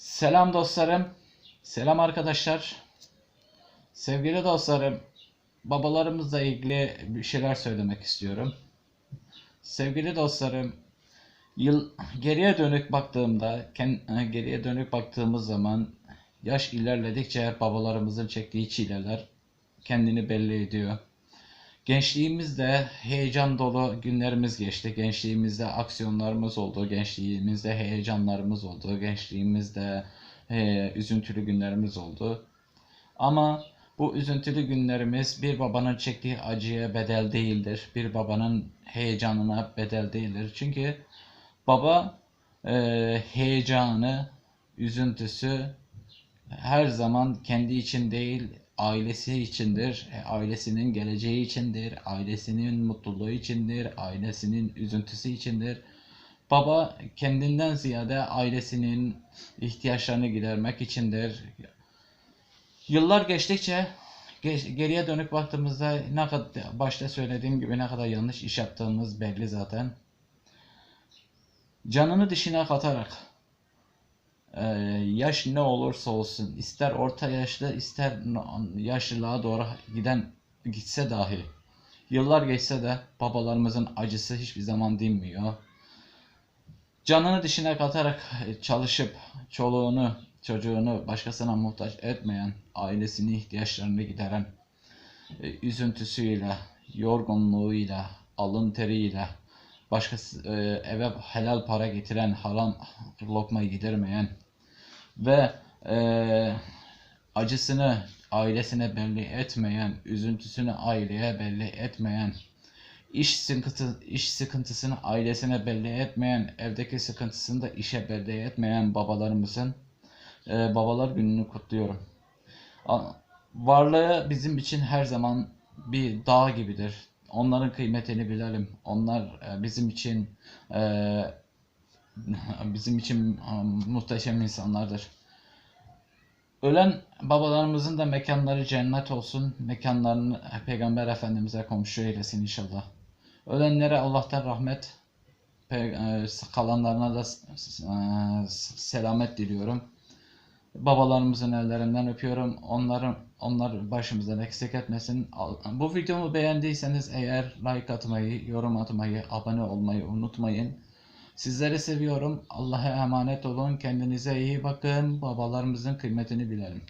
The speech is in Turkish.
Selam dostlarım. Selam arkadaşlar. Sevgili dostlarım, babalarımızla ilgili bir şeyler söylemek istiyorum. Sevgili dostlarım, yıl geriye dönük baktığımda, ken- geriye dönük baktığımız zaman yaş ilerledikçe babalarımızın çektiği çileler kendini belli ediyor. Gençliğimizde heyecan dolu günlerimiz geçti. Gençliğimizde aksiyonlarımız oldu. Gençliğimizde heyecanlarımız oldu. Gençliğimizde eee, üzüntülü günlerimiz oldu. Ama bu üzüntülü günlerimiz bir babanın çektiği acıya bedel değildir. Bir babanın heyecanına bedel değildir. Çünkü baba eee, heyecanı, üzüntüsü her zaman kendi için değil, ailesi içindir. E, Ailesinin geleceği içindir, ailesinin mutluluğu içindir, ailesinin üzüntüsü içindir. Baba kendinden ziyade ailesinin ihtiyaçlarını gidermek içindir. Yıllar geçtikçe geç- geriye dönük baktığımızda ne kadar başta söylediğim gibi ne kadar yanlış iş yaptığımız belli zaten. Canını dişine katarak ee, yaş ne olursa olsun ister orta yaşlı ister yaşlılığa doğru giden gitse dahi yıllar geçse de babalarımızın acısı hiçbir zaman dinmiyor. Canını dişine katarak çalışıp çoluğunu çocuğunu başkasına muhtaç etmeyen ailesinin ihtiyaçlarını gideren e, üzüntüsüyle yorgunluğuyla alın teriyle başkası e, eve helal para getiren haram lokmayı gidermeyen ve e, acısını ailesine belli etmeyen, üzüntüsünü aileye belli etmeyen, iş sıkıntı iş sıkıntısını ailesine belli etmeyen, evdeki sıkıntısını da işe belli etmeyen babalarımızın e, babalar gününü kutluyorum. Varlığı bizim için her zaman bir dağ gibidir. Onların kıymetini bilelim. Onlar e, bizim için e, bizim için e, muhteşem insanlardır. Ölen babalarımızın da mekanları cennet olsun. Mekanlarını Peygamber Efendimiz'e komşu eylesin inşallah. Ölenlere Allah'tan rahmet, kalanlarına da selamet diliyorum. Babalarımızın ellerinden öpüyorum. Onların onlar başımızdan eksik etmesin. Bu videomu beğendiyseniz eğer like atmayı, yorum atmayı, abone olmayı unutmayın. Sizleri seviyorum. Allah'a emanet olun. Kendinize iyi bakın. Babalarımızın kıymetini bilelim.